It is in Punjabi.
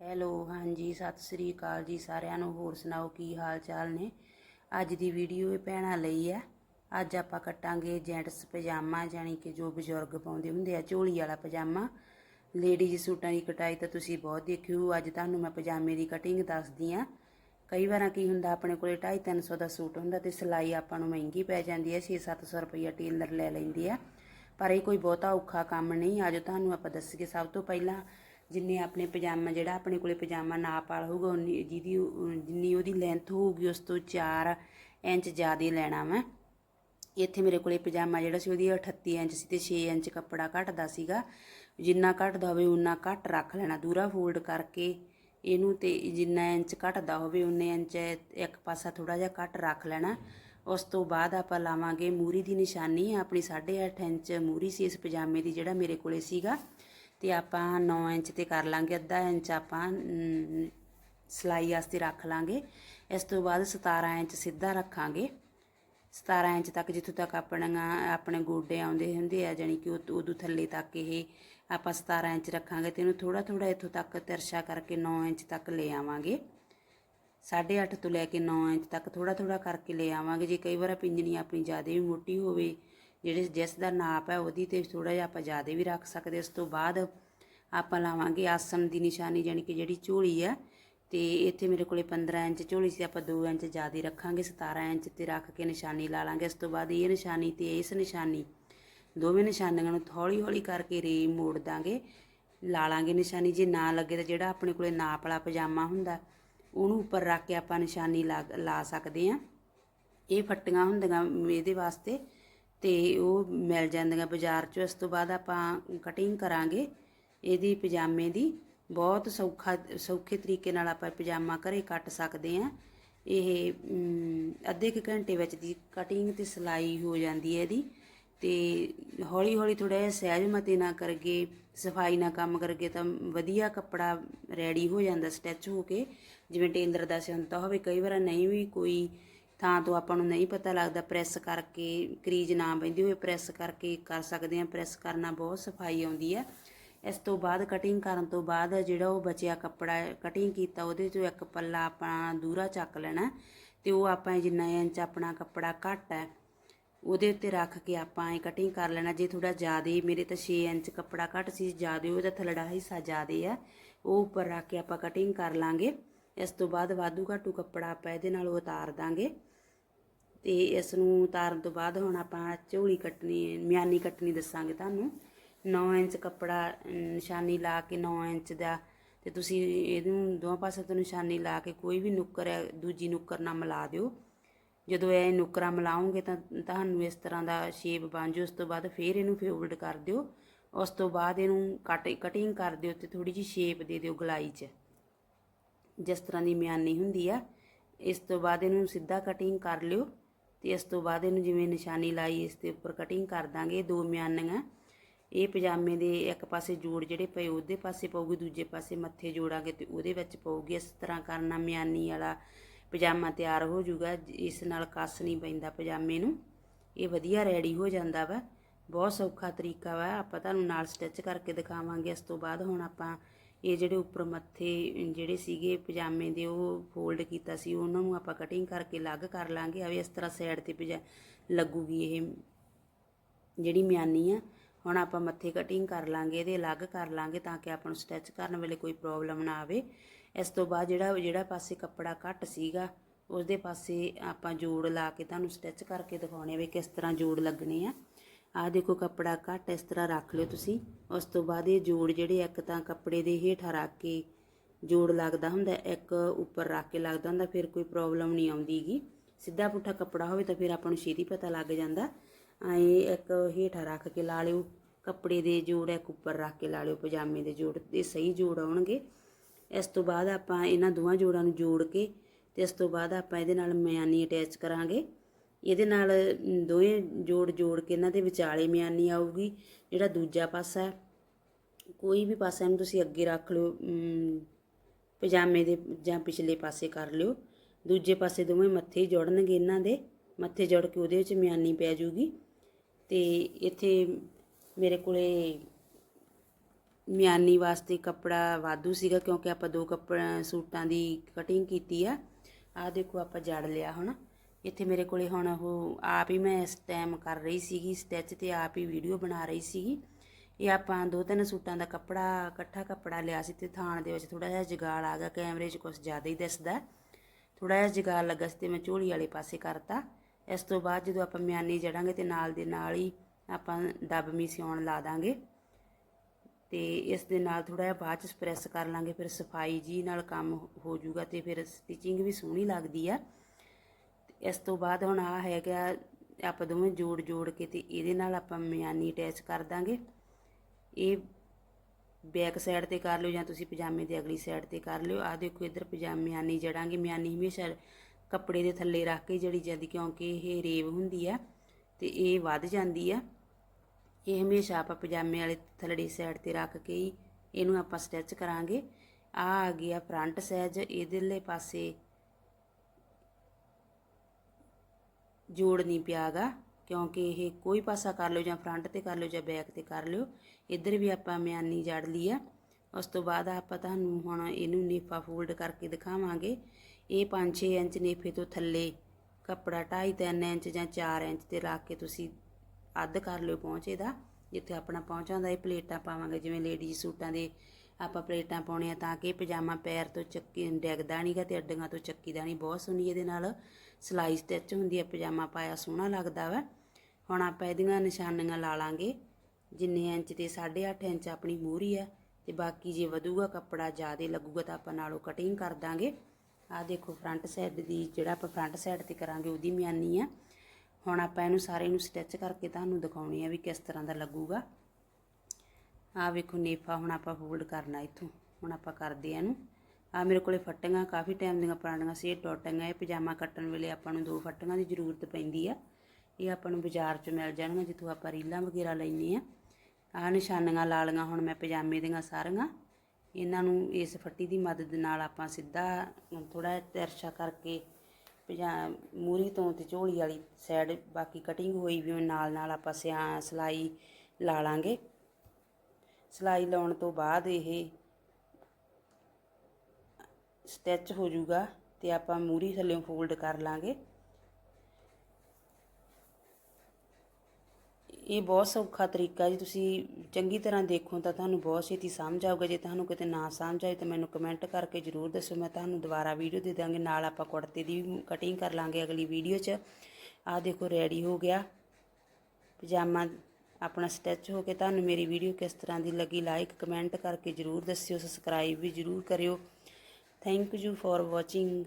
ਹੈਲੋ, ਹਾਂਜੀ, ਸਤਿ ਸ੍ਰੀ ਅਕਾਲ ਜੀ ਸਾਰਿਆਂ ਨੂੰ। ਹੋਰ ਸੁਣਾਓ, ਕੀ ਹਾਲ ਚਾਲ ਨੇ? ਅੱਜ ਦੀ ਵੀਡੀਓ ਇਹ ਭੈਣਾਂ ਲਈ ਹੈ। ਅੱਜ ਆਪਾਂ ਕੱਟਾਂਗੇ ਜੈਂਟਸ ਪਜਾਮਾ ਜਾਨੀ ਕਿ ਜੋ ਬਜ਼ੁਰਗ ਪਾਉਂਦੇ ਹੁੰਦੇ ਆ, ਝੋਲੀ ਵਾਲਾ ਪਜਾਮਾ। ਲੇਡੀਜ਼ ਸੂਟਾਂ ਦੀ ਕਟਾਈ ਤਾਂ ਤੁਸੀਂ ਬਹੁਤ ਦੇਖੀ ਹੋ ਅੱਜ ਤੁਹਾਨੂੰ ਮੈਂ ਪਜਾਮੇ ਦੀ ਕਟਿੰਗ ਦੱਸਦੀ ਆ ਕਈ ਵਾਰਾਂ ਕੀ ਹੁੰਦਾ, ਆਪਣੇ ਕੋਲੇ 2.5 300 ਦਾ ਸੂਟ ਹੁੰਦਾ ਤੇ ਸਿਲਾਈ ਆਪਾਂ ਨੂੰ ਮਹਿੰਗੀ ਪੈ ਜਾਂਦੀ ਹੈ 6-700 ਰੁਪਈਆ ਟੇਲਰ ਲੈ ਲੈਂਦੀ ਆ। ਪਰ ਇਹ ਕੋਈ ਬਹੁਤਾ ਔਖਾ ਕੰਮ ਨਹੀਂ। ਅੱਜ ਤੁਹਾਨੂੰ ਆਪਾਂ ਦੱਸੀਏ, ਸਭ ਤੋਂ ਪਹਿਲਾਂ ਜਿੰਨੇ ਆਪਣੇ ਪਜਾਮਾ, ਜਿਹੜਾ ਆਪਣੇ ਕੋਲੇ ਪਜਾਮਾ ਨਾਪ ਵਾਲਾ ਹੋਊਗਾ, ਉਨੀ ਜਿਹਦੀ, ਜਿੰਨੀ ਉਹਦੀ ਲੈਂਥ ਹੋਊਗੀ, ਉਸ ਤੋਂ 4 ਇੰਚ ਜ਼ਿਆਦਾ ਲੈਣਾ ਵਾ। ਇੱਥੇ ਮੇਰੇ ਕੋਲੇ ਪਜਾਮਾ ਜਿਹੜਾ ਸੀ, ਉਹਦੀ 38 ਇੰਚ ਸੀ ਤੇ 6 ਇੰਚ ਕੱਪੜਾ ਘਟਦਾ ਸੀਗਾ। ਜਿੰਨਾ ਘਟਦਾ ਹੋਵੇ ਉਨਾ ਘੱਟ ਰੱਖ ਲੈਣਾ, ਦੂਰਾ ਫੋਲਡ ਕਰਕੇ ਇਹਨੂੰ ਤੇ ਜਿੰਨਾ ਇੰਚ ਘਟਦਾ ਹੋਵੇ ਉਨੇ ਇੰਚ ਇੱਕ ਪਾਸਾ ਥੋੜਾ ਜਿਹਾ ਘੱਟ ਰੱਖ ਲੈਣਾ। ਉਸ ਤੋਂ ਬਾਅਦ ਆਪਾਂ ਲਾਵਾਂਗੇ ਮੂਰੀ ਦੀ ਨਿਸ਼ਾਨੀ, ਆਪਣੀ 8.5 ਇੰਚ ਮੂਰੀ ਸੀ ਇਸ ਪਜਾਮੇ ਦੀ, ਜਿਹੜਾ ਮੇਰੇ ਕੋਲੇ ਸੀਗਾ। ਤੇ ਆਪਾਂ 9 ਇੰਚ ਤੇ ਕਰ ਲਾਂਗੇ ਅੱਧਾ ਇੰਚ ਆਪਾਂ ਅਮ, ਸਿਲਾਈ ਵਾਸਤੇ ਰੱਖ ਲਾਂਗੇ। ਇਸ ਤੋਂ ਬਾਅਦ 17 ਇੰਚ ਸਿੱਧਾ ਰੱਖਾਂਗੇ। 17 ਇੰਚ ਤੱਕ ਜਿੱਥੋਂ ਤੱਕ ਆਪਣੀਆਂ ਆਪਣੇ ਗੋਡੇ ਆਉਂਦੇ ਹੁੰਦੇ ਆ ਜਾਨੀ ਕਿ ਉਹ ਉਦੋਂ ਥੱਲੇ ਤੱਕ ਇਹ ਆਪਾਂ 17 ਇੰਚ ਰੱਖਾਂਗੇ ਤੇ ਇਹਨੂੰ ਥੋੜਾ ਥੋੜਾ ਇੱਥੋਂ ਤੱਕ ਤਿਰਛਾ ਕਰਕੇ 9 ਇੰਚ ਤੱਕ ਲੈ ਆਵਾਂਗੇ। 8.5 ਤੋਂ ਲੈ ਕੇ 9 ਇੰਚ ਤੱਕ ਥੋੜਾ ਥੋੜਾ ਕਰਕੇ ਲੈ ਆਵਾਂਗੇ। ਜੇ ਕਈ ਵਾਰ ਪਿੰਜਣੀ ਆਪਣੀ ਜ਼ਿਆਦਾ ਵੀ ਮੋਟੀ ਹੋਵੇ ਜਿਹੜੇ ਜਿਸ ਦਾ ਨਾਪ ਹੈ ਉਹਦੀ ਤੇ ਥੋੜਾ ਜਿਹਾ ਆਪਾਂ ਜ਼ਿਆਦਾ ਵੀ ਰੱਖ ਸਕਦੇ ਉਸ ਤੋਂ ਬਾਅਦ ਆਪਾਂ ਲਾਵਾਂਗੇ ਆਸਨ ਦੀ ਨਿਸ਼ਾਨੀ ਜਾਨੀ ਕਿ ਜਿਹੜੀ ਝੋਲੀ ਹੈ। ਤੇ ਇੱਥੇ ਮੇਰੇ ਕੋਲੇ 15 ਇੰਚ ਝੋਲੀ ਸੀ, ਆਪਾਂ 2 ਇੰਚ ਜ਼ਿਆਦਾ ਰੱਖਾਂਗੇ 17 ਇੰਚ ਤੇ ਰੱਖ ਕੇ ਨਿਸ਼ਾਨੀ ਲਾ ਲਾਂਗੇ। ਇਸ ਤੋਂ ਬਾਅਦ ਇਹ ਨਿਸ਼ਾਨੀ ਤੇ ਇਸ ਨਿਸ਼ਾਨੀ, ਦੋਵੇਂ ਨਿਸ਼ਾਨੀਆਂ ਨੂੰ ਹੌਲੀ ਹੌਲੀ ਕਰਕੇ ਰੇ ਮੋੜ ਦਾਂਗੇ। ਲਾ ਲਾਂਗੇ ਨਿਸ਼ਾਨੀ, ਜੇ ਨਾ ਲੱਗੇ ਤਾਂ ਜਿਹੜਾ ਆਪਣੇ ਕੋਲੇ ਨਾਪ ਵਾਲਾ ਪਜਾਮਾ ਹੁੰਦਾ, ਉਹਨੂੰ ਉੱਪਰ ਰੱਖ ਕੇ ਆਪਾਂ ਨਿਸ਼ਾਨੀ ਲਾ ਲਾ ਸਕਦੇ ਆ ਇਹ ਫੱਟੀਆਂ ਹੁੰਦੀਆਂ ਇਹਦੇ ਵਾਸਤੇ। ਤੇ ਉਹ ਮਿਲ ਜਾਂਦੀਆਂ ਬਾਜ਼ਾਰ 'ਚ। ਇਸ ਤੋਂ ਬਾਅਦ ਆਪਾਂ ਕਟਿੰਗ ਕਰਾਂਗੇ ਇਹਦੀ ਪਜਾਮੇ ਦੀ। ਬਹੁਤ ਸੌਖਾ, ਸੌਖੇ ਤਰੀਕੇ ਨਾਲ ਆਪਾਂ ਪਜਾਮਾ ਘਰੇ ਕੱਟ ਸਕਦੇ ਆ ਇਹ ਅੱਧੇ ਕੁ ਘੰਟੇ ਵਿੱਚ ਦੀ ਕਟਿੰਗ ਤੇ ਸਿਲਾਈ ਹੋ ਜਾਂਦੀ ਹੈ ਇਹਦੀ। ਤੇ ਹੌਲੀ ਹੌਲੀ ਥੋੜਾ ਜਿਹਾ ਸਹਿਜ ਮਤੇ ਨਾ ਕਰਗੇ ਸਫ਼ਾਈ ਨਾਲ ਕੰਮ ਕਰਗੇ ਤਾਂ ਵਧੀਆ ਕੱਪੜਾ ਰੈਡੀ ਹੋ ਜਾਂਦਾ ਸਟਿਚ ਹੋ ਕੇ। ਜਿਵੇਂ ਟੇਲਰ ਦਾ ਸਿਉਂਤਾ ਹੋਵੇ, ਕਈ ਵਾਰ ਨਹੀਂ ਵੀ ਕੋਈ ਥਾਂ ਤੋਂ ਆਪਾਂ ਨੂੰ ਨਹੀਂ ਪਤਾ ਲੱਗਦਾ ਪ੍ਰੈਸ ਕਰਕੇ ਕਰੀਜ ਨਾ ਬੈਂਦੀ ਹੋਏ ਪ੍ਰੈਸ ਕਰਕੇ ਕਰ ਸਕਦੇ ਆ ਪ੍ਰੈਸ ਕਰਨਾ ਬਹੁਤ ਸਫ਼ਾਈ ਆਉਂਦੀ ਹੈ। ਇਸ ਤੋਂ ਬਾਅਦ ਕਟਿੰਗ ਕਰਨ ਤੋਂ ਬਾਅਦ ਜਿਹੜਾ ਉਹ ਬਚਿਆ ਕੱਪੜਾ ਕਟਿੰਗ ਕੀਤਾ, ਉਹਦੇ ਚੋਂ ਇੱਕ ਪੱਲਾ ਆਪਾਂ ਦੂਰਾ ਚੱਕ ਲੈਣਾ ਤੇ ਉਹ ਆਪਾਂ ਜਿੰਨਾ ਇੰਚ ਆਪਣਾ ਕੱਪੜਾ ਘੱਟ ਹੈ, ਉਹਦੇ ਉੱਤੇ ਰੱਖ ਕੇ ਆਪਾਂ ਇਹ ਕਟਿੰਗ ਕਰ ਲੈਣਾ। ਜੇ ਥੋੜਾ ਜ਼ਿਆਦਾ, ਮੇਰੇ ਤਾਂ 6 ਇੰਚ ਕੱਪੜਾ ਘੱਟ ਸੀ, ਜ਼ਿਆਦਾ ਉਹਦਾ ਥੱਲੜਾ ਹਿੱਸਾ ਜ਼ਿਆਦਾ ਆ ਉਹ ਉੱਪਰ ਰੱਖ ਕੇ ਆਪਾਂ ਕਟਿੰਗ ਕਰ ਲਾਂਗੇ। ਇਸ ਤੋਂ ਬਾਅਦ ਵਾਧੂ ਘਾਟੂ ਕੱਪੜਾ ਆਪਾਂ ਇਹਦੇ ਨਾਲ ਉਤਾਰ ਦਾਂਗੇ। ਤੇ ਇਸ ਨੂੰ ਉਤਾਰਨ ਤੋਂ ਬਾਅਦ ਹੁਣ ਆਪਾਂ ਝੋਲੀ ਕੱਟਣੀ, ਮਿਆਨੀ ਕੱਟਣੀ ਦੱਸਾਂਗੇ ਤੁਹਾਨੂੰ। 9 ਇੰਚ ਕੱਪੜਾ ਨਿਸ਼ਾਨੀ ਲਾ ਕੇ 9 ਇੰਚ ਦਾ ਤੇ ਤੁਸੀਂ ਇਹਨੂੰ ਦੋਹਾਂ ਪਾਸੇ ਤੋਂ ਨਿਸ਼ਾਨੀ ਲਾ ਕੇ ਕੋਈ ਵੀ ਨੁੱਕਰ ਹੈ ਦੂਜੀ ਨੁੱਕਰ ਨਾਲ ਮਿਲਾ ਦਿਓ। ਜਦੋਂ ਇਹ ਨੁਕਰਾਂ ਮਿਲਾਉਂਗੇ ਤਾਂ ਤੁਹਾਨੂੰ ਇਸ ਤਰ੍ਹਾਂ ਦਾ ਸ਼ੇਪ ਬਣ ਜਾਊ, ਉਸ ਤੋਂ ਬਾਅਦ ਫਿਰ ਇਹਨੂੰ ਫੋਲਡ ਕਰ ਦਿਓ। ਉਸ ਤੋਂ ਬਾਅਦ ਇਹਨੂੰ ਕੱਟ ਕਟਿੰਗ ਕਰ ਦਿਓ ਤੇ ਥੋੜੀ ਜਿਹੀ ਸ਼ੇਪ ਦੇ ਦਿਓ ਗਲਾਈ 'ਚ। ਜਿਸ ਤਰ੍ਹਾਂ ਦੀ ਮਿਆਨੀ ਹੁੰਦੀ ਆ, ਇਸ ਤੋਂ ਬਾਅਦ ਇਹਨੂੰ ਸਿੱਧਾ ਕਟਿੰਗ ਕਰ ਲਿਓ ਤੇ ਇਸ ਤੋਂ ਬਾਅਦ ਇਹਨੂੰ ਜਿਵੇਂ ਨਿਸ਼ਾਨੀ ਲਾਈ, ਇਸ ਦੇ ਉੱਪਰ ਕਟਿੰਗ ਕਰ ਦਾਂਗੇ ਦੋ ਮਿਆਨੀਆਂ। ਇਹ ਪਜਾਮੇ ਦੇ ਇੱਕ ਪਾਸੇ ਜੋੜ ਜਿਹੜੇ ਪਏ ਉਹਦੇ ਪਾਸੇ ਪਊਗੀ, ਦੂਜੇ ਪਾਸੇ ਮੱਥੇ ਜੋੜਾਂਗੇ ਤੇ ਉਹਦੇ ਵਿੱਚ ਪਊਗੀ। ਇਸ ਤਰ੍ਹਾਂ ਕਰਨਾ ਮਿਆਨੀ ਵਾਲਾ ਪਜਾਮਾ ਤਿਆਰ ਹੋ ਜਾਊਗਾ, ਇਸ ਨਾਲ ਕੱਸ ਨਹੀਂ ਪੈਂਦਾ ਪਜਾਮੇ ਨੂੰ। ਇਹ ਵਧੀਆ ਰੈਡੀ ਹੋ ਜਾਂਦਾ ਵਾ। ਬਹੁਤ ਸੌਖਾ ਤਰੀਕਾ ਵਾ। ਆਪਾਂ ਤੁਹਾਨੂੰ ਨਾਲ ਸਟਿਚ ਕਰਕੇ ਦਿਖਾਵਾਂਗੇ। ਇਸ ਤੋਂ ਬਾਅਦ ਹੁਣ ਆਪਾਂ ਇਹ ਜਿਹੜੇ ਉੱਪਰ ਮੱਥੇ ਜਿਹੜੇ ਸੀਗੇ ਪਜਾਮੇ ਦੇ ਉਹ ਫੋਲਡ ਕੀਤਾ ਸੀ, ਉਹਨਾਂ ਨੂੰ ਆਪਾਂ ਕਟਿੰਗ ਕਰਕੇ ਅਲੱਗ ਕਰ ਲਾਂਗੇ। ਆਵੇ ਇਸ ਤਰ੍ਹਾਂ ਸਾਈਡ ਤੇ ਪਜਾ, ਲੱਗੂਗੀ ਇਹ ਜਿਹੜੀ ਮਿਆਨੀ ਆ। ਹੁਣ ਆਪਾਂ ਮੱਥੇ ਕਟਿੰਗ ਕਰ ਲਾਂਗੇ, ਇਹਦੇ ਅਲੱਗ ਕਰ ਲਾਂਗੇ ਤਾਂ ਕਿ ਆਪਾਂ ਨੂੰ ਸਟਿਚ ਕਰਨ ਵੇਲੇ ਕੋਈ ਪ੍ਰੋਬਲਮ ਨਾ ਆਵੇ। ਇਸ ਤੋਂ ਬਾਅਦ ਜਿਹੜਾ ਜਿਹੜਾ ਪਾਸੇ ਕੱਪੜਾ ਘੱਟ ਸੀਗਾ ਉਸ ਦੇ ਪਾਸੇ ਆਪਾਂ ਜੋੜ ਲਾ ਕੇ ਤੁਹਾਨੂੰ ਸਟਿਚ ਕਰਕੇ ਦਿਖਾਉਣੇ ਵੀ ਕਿਸ ਤਰ੍ਹਾਂ ਜੋੜ ਲੱਗਣੇ ਆ। ਆਹ ਦੇਖੋ ਕੱਪੜਾ ਘੱਟ ਇਸ ਤਰ੍ਹਾਂ ਰੱਖ ਲਿਓ ਤੁਸੀਂ। ਉਸ ਤੋਂ ਬਾਅਦ ਇਹ ਜੋੜ ਜਿਹੜੇ ਇੱਕ ਤਾਂ ਕੱਪੜੇ ਦੇ ਹੇਠਾਂ ਰੱਖ ਕੇ ਜੋੜ ਲੱਗਦਾ ਹੁੰਦਾ, ਇੱਕ ਉੱਪਰ ਰੱਖ ਕੇ ਲੱਗਦਾ ਹੁੰਦਾ, ਫਿਰ ਕੋਈ ਪ੍ਰੋਬਲਮ ਨਹੀਂ ਆਉਂਦੀਗੀ। ਸਿੱਧਾ ਪੁੱਠਾ ਕੱਪੜਾ ਹੋਵੇ ਤਾਂ ਫਿਰ ਆਪਾਂ ਨੂੰ ਛੇਤੀ ਪਤਾ ਲੱਗ ਜਾਂਦਾ। ਐਂ ਇੱਕ ਹੇਠਾਂ ਰੱਖ ਕੇ ਲਾ ਲਿਓ। ਕੱਪੜੇ ਦੇ ਜੋੜ ਇੱਕ ਉੱਪਰ ਰੱਖ ਕੇ ਲਾ ਲਿਓ, ਪਜਾਮੇ ਦੇ ਜੋੜ ਇਹ ਸਹੀ ਜੋੜ ਆਉਣਗੇ। ਇਸ ਤੋਂ ਬਾਅਦ ਆਪਾਂ ਇਹਨਾਂ ਦੋਵਾਂ ਜੋੜਾਂ ਨੂੰ ਜੋੜ ਕੇ ਤੇ ਇਸ ਤੋਂ ਬਾਅਦ ਆਪਾਂ ਇਹਦੇ ਨਾਲ ਮਿਆਨੀ ਅਟੈਚ ਕਰਾਂਗੇ। ਇਹਦੇ ਨਾਲ ਦੋਵੇਂ ਜੋੜ ਜੋੜ ਕੇ ਇਹਨਾਂ ਦੇ ਵਿਚਾਲੇ ਮਿਆਨੀ ਆਊਗੀ, ਜਿਹੜਾ ਦੂਜਾ ਪਾਸਾ ਹੈ। ਕੋਈ ਵੀ ਪਾਸਾ ਇਹਨੂੰ ਤੁਸੀਂ ਅੱਗੇ ਰੱਖ ਲਿਓ ਪਜਾਮੇ ਦੇ ਜਾਂ ਪਿਛਲੇ ਪਾਸੇ ਕਰ ਲਿਓ। ਦੂਜੇ ਪਾਸੇ ਦੋਵੇਂ ਮੱਥੇ ਹੀ ਜੁੜਨਗੇ ਇਹਨਾਂ ਦੇ, ਮੱਥੇ ਜੁੜ ਕੇ ਉਹਦੇ ਵਿੱਚ ਮਿਆਨੀ ਪੈ ਜੂਗੀ। ਤੇ ਇੱਥੇ ਮੇਰੇ ਕੋਲੇ ਮਿਆਨੀ ਵਾਸਤੇ ਕੱਪੜਾ ਵਾਧੂ ਸੀਗਾ, ਕਿਉਂਕਿ ਆਪਾਂ ਦੋ ਕੱਪੜਾ ਸੂਟਾਂ ਦੀ ਕਟਿੰਗ ਕੀਤੀ ਆ। ਆਹ ਦੇਖੋ ਆਪਾਂ ਜੜ ਲਿਆ ਹੁਣ। ਇੱਥੇ ਮੇਰੇ ਕੋਲੇ ਹੁਣ ਉਹ ਆਪ ਹੀ ਮੈਂ ਇਸ ਟਾਈਮ ਕਰ ਰਹੀ ਸੀਗੀ ਸਟਿਚ ਤੇ ਆਪ ਹੀ ਵੀਡੀਓ ਬਣਾ ਰਹੀ ਸੀਗੀ। ਇਹ ਆਪਾਂ ਦੋ ਤਿੰਨ ਸੂਟਾਂ ਦਾ ਕੱਪੜਾ, ਇਕੱਠਾ ਕੱਪੜਾ ਲਿਆ ਸੀ ਤੇ ਥਾਣ ਦੇ ਵਿੱਚ ਥੋੜਾ ਜਿਹਾ ਜਗਾੜ ਆ ਗਿਆ, ਕੈਮਰੇ 'ਚ ਕੁਝ ਜ਼ਿਆਦਾ ਹੀ ਦਿਸਦਾ। ਥੋੜਾ ਜਿਹਾ ਜਗਾੜ ਲੱਗਾ ਸੀ ਤੇ ਮੈਂ ਝੋਲੀ ਵਾਲੇ ਪਾਸੇ ਕਰਤਾ। ਇਸ ਤੋਂ ਬਾਅਦ ਜਦੋਂ ਆਪਾਂ ਮਿਆਨੀ ਜੜਾਂਗੇ ਤੇ ਨਾਲ ਦੇ ਨਾਲ ਹੀ ਆਪਾਂ ਦਬਮੀ ਸਿਉਣ ਲਾ ਦਾਂਗੇ। ਤੇ ਇਸ ਦੇ ਨਾਲ ਥੋੜਾ ਜਿਹਾ ਬਾਅਦ ਚ ਪ੍ਰੈਸ ਕਰ ਲਾਂਗੇ, ਫਿਰ ਸਫ਼ਾਈ ਜੀ ਨਾਲ ਕੰਮ ਹੋ ਜਾਊਗਾ ਤੇ ਫਿਰ ਸਟਿਚਿੰਗ ਵੀ ਸੋਹਣੀ ਲੱਗਦੀ ਆ। ਇਸ ਤੋਂ ਬਾਅਦ ਹੁਣ ਆ ਹੈਗਾ ਆਪਾਂ ਦੋਵੇਂ ਜੋੜ ਜੋੜ ਕੇ ਤੇ ਇਹਦੇ ਨਾਲ ਆਪਾਂ ਮਿਆਨੀ ਅਟੈਚ ਕਰ ਦਾਂਗੇ। ਇਹ ਬੈਕ ਸਾਈਡ ਤੇ ਕਰ ਲਿਓ ਜਾਂ ਤੁਸੀਂ ਪਜਾਮੇ ਦੀ ਅਗਲੀ ਸਾਈਡ ਤੇ ਕਰ ਲਿਓ। ਆ ਦੇਖੋ ਇੱਧਰ ਪਜਾਮੇ ਮਿਆਨੀ ਜੜਾਂਗੇ। ਮਿਆਨੀ ਹਮੇਸ਼ਾ ਕੱਪੜੇ ਦੇ ਥੱਲੇ ਰੱਖ ਕੇ ਜੜੀ ਜਾਂਦੀ ਕਿਉਂਕਿ ਇਹ ਰੇਵ ਹੁੰਦੀ ਆ ਤੇ ਇਹ ਵੱਧ ਜਾਂਦੀ ਆ। ਇਹ ਹਮੇਸ਼ਾ ਆਪਾਂ ਪਜਾਮੇ ਵਾਲੇ ਥੱਲੜੀ ਸਾਈਡ ਤੇ ਰੱਖ ਕੇ ਹੀ ਇਹਨੂੰ ਆਪਾਂ ਸਟਿਚ ਕਰਾਂਗੇ। ਆ ਆ ਗਿਆ ਫਰੰਟ ਸਾਈਜ਼ ਇਹਦੇਲੇ ਪਾਸੇ ਜੋੜ ਨਹੀਂ ਪਿਆਗਾ, ਕਿਉਂਕਿ ਇਹ ਕੋਈ ਪਾਸਾ ਕਰ ਲਿਓ ਜਾਂ ਫਰੰਟ ਤੇ ਕਰ ਲਿਓ ਜਾਂ ਬੈਕ ਤੇ ਕਰ ਲਿਓ, ਇੱਧਰ ਵੀ ਆਪਾਂ ਮਿਆਨੀ ਜੜ ਲਈ ਆ। ਉਸ ਤੋਂ ਬਾਅਦ ਆਪਾਂ ਤੁਹਾਨੂੰ ਹੁਣ ਇਹਨੂੰ ਨੇਫਾ ਫੋਲਡ ਕਰਕੇ ਦਿਖਾਵਾਂਗੇ। ਇਹ 5-6 ਇੰਚ ਨੇਫੇ ਤੋਂ ਥੱਲੇ, ਕੱਪੜਾ 2.5-3 ਇੰਚ ਜਾਂ 4 ਇੰਚ ਤੇ ਰੱਖ ਕੇ ਤੁਸੀਂ ਅੱਧ ਕਰ ਲਿਓ ਪਹੁੰਚੇ ਦਾ ਜਿੱਥੇ ਆਪਣਾ ਪਹੁੰਚਾਂ ਦਾ ਇਹ ਪਲੇਟਾਂ ਪਾਵਾਂਗੇ, ਜਿਵੇਂ ਲੇਡੀਜ਼ ਸੂਟਾਂ ਦੇ ਆਪਾਂ ਪਲੇਟਾਂ ਪਾਉਣੇ ਆ ਤਾਂ ਕਿ ਪਜਾਮਾ ਪੈਰ ਤੋਂ ਚੱਕੀ, ਡਿੱਗਦਾ ਨਹੀਂਗਾ ਤੇ ਅੱਡੀਆਂ ਤੋਂ ਚੱਕੀਦਾ ਨਹੀਂ ਬਹੁਤ ਸੋਹਣੀ ਇਹਦੇ ਨਾਲ ਸਲਾਈ ਸਟਿਚ ਹੁੰਦੀ ਹੈ ਪਜਾਮਾ ਪਾਇਆ ਸੋਹਣਾ ਲੱਗਦਾ ਵਾ। ਹੁਣ ਆਪਾਂ ਇਹਦੀਆਂ ਨਿਸ਼ਾਨੀਆਂ ਲਾ ਲਾਂਗੇ। ਜਿੰਨੇ ਇੰਚ ਤੇ 8.5 ਇੰਚ ਆਪਣੀ ਮੂਹਰੀ ਆ ਤੇ ਬਾਕੀ ਜੇ ਵਧੂਗਾ ਕੱਪੜਾ ਜ਼ਿਆਦਾ ਲੱਗੂਗਾ ਤਾਂ ਆਪਾਂ ਨਾਲੋਂ ਕਟਿੰਗ ਕਰ ਦਾਂਗੇ। ਆਹ ਦੇਖੋ ਫਰੰਟ ਸਾਈਡ ਦੀ, ਜਿਹੜਾ ਆਪਾਂ ਫਰੰਟ ਸਾਈਡ ਤੇ ਕਰਾਂਗੇ ਉਹਦੀ ਮਿਆਨੀ ਆ। ਹੁਣ ਆਪਾਂ ਇਹਨੂੰ ਸਾਰੇ ਨੂੰ ਸਟਿਚ ਕਰਕੇ ਤੁਹਾਨੂੰ ਦਿਖਾਉਣੀ ਆ ਵੀ ਕਿਸ ਤਰ੍ਹਾਂ ਦਾ ਲੱਗੂਗਾ। ਆਹ ਵੇਖੋ ਨੇਫਾ ਹੁਣ ਆਪਾਂ ਫੋਲਡ ਕਰਨਾ ਇੱਥੋਂ। ਹੁਣ ਆਪਾਂ ਕਰਦੇ ਆ ਇਹਨੂੰ। ਆ ਮੇਰੇ ਕੋਲੇ ਫੱਟੀਆਂ, ਕਾਫੀ ਟਾਈਮ ਦੀਆਂ ਪੁਰਾਣੀਆਂ ਸੀ, ਇਹ ਟੁੱਟੀਆਂ, ਇਹ ਪਜਾਮਾ ਕੱਟਣ ਵੇਲੇ ਆਪਾਂ ਨੂੰ ਦੋ ਫੱਟੀਆਂ ਦੀ ਜ਼ਰੂਰਤ ਪੈਂਦੀ ਆ। ਇਹ ਆਪਾਂ ਨੂੰ ਬਾਜ਼ਾਰ 'ਚ ਮਿਲ ਜਾਣਗੀਆਂ, ਜਿੱਥੋਂ ਆਪਾਂ ਰੀਲਾਂ ਵਗੈਰਾ ਲੈਂਦੇ ਆ। ਆਹ ਨਿਸ਼ਾਨੀਆਂ ਲਾ ਲਈਆਂ ਹੁਣ ਮੈਂ ਪਜਾਮੇ ਦੀਆਂ ਸਾਰੀਆਂ। ਇਹਨਾਂ ਨੂੰ ਇਸ ਫੱਟੀ ਦੀ ਮਦਦ ਨਾਲ ਆਪਾਂ ਸਿੱਧਾ ਥੋੜਾ ਤਿਰਛਾ ਕਰਕੇ ਪਜਾ, ਮੂਰੀ ਤੋਂ ਤੇ ਝੋਲੀ ਵਾਲੀ ਸਾਈਡ ਬਾਕੀ ਕਟਿੰਗ ਹੋਈ ਵੀ ਨਾਲ ਨਾਲ ਆਪਾਂ ਸਿਆ, ਸਲਾਈ ਲਾ ਲਾਂਗੇ। ਸਲਾਈ ਲਾਉਣ ਤੋਂ ਬਾਅਦ ਇਹ ਸਟਿਚ ਹੋ ਜਾਊਗਾ ਤੇ ਆਪਾਂ ਮੂਰੀ ਥੱਲੇੋਂ ਫੋਲਡ ਕਰ ਲਾਂਗੇ। ਇਹ ਬਹੁਤ ਸੌਖਾ ਤਰੀਕਾ ਜੀ, ਤੁਸੀਂ ਚੰਗੀ ਤਰ੍ਹਾਂ ਦੇਖੋ ਤਾਂ ਤੁਹਾਨੂੰ ਬਹੁਤ ਛੇਤੀ ਸਮਝ ਆਊਗਾ। ਜੇ ਤੁਹਾਨੂੰ ਕਿਤੇ ਨਾ ਸਮਝ ਆਏ ਤਾਂ ਮੈਨੂੰ ਕਮੈਂਟ ਕਰਕੇ ਜਰੂਰ ਦੱਸੋ ਮੈਂ ਤੁਹਾਨੂੰ ਦੁਬਾਰਾ ਵੀਡੀਓ ਦੇ ਦਾਂਗੇ ਨਾਲ ਆਪਾਂ ਕੁੜਤੇ ਦੀ ਵੀ ਕਟਿੰਗ ਕਰ ਲਾਂਗੇ ਅਗਲੀ ਵੀਡੀਓ 'ਚ। ਆਹ ਦੇਖੋ ਰੈਡੀ ਹੋ ਗਿਆ। ਪਜਾਮਾ ਆਪਣਾ ਸਟੈਚ ਹੋ ਕੇ ਤੁਹਾਨੂੰ ਮੇਰੀ ਵੀਡੀਓ ਕਿਸ ਤਰ੍ਹਾਂ ਦੀ ਲੱਗੀ ਲਾਈਕ ਕਮੈਂਟ ਕਰਕੇ ਜਰੂਰ ਦੱਸਿਓ ਸਬਸਕ੍ਰਾਈਬ ਵੀ ਜਰੂਰ ਕਰਿਓ। Thank you for watching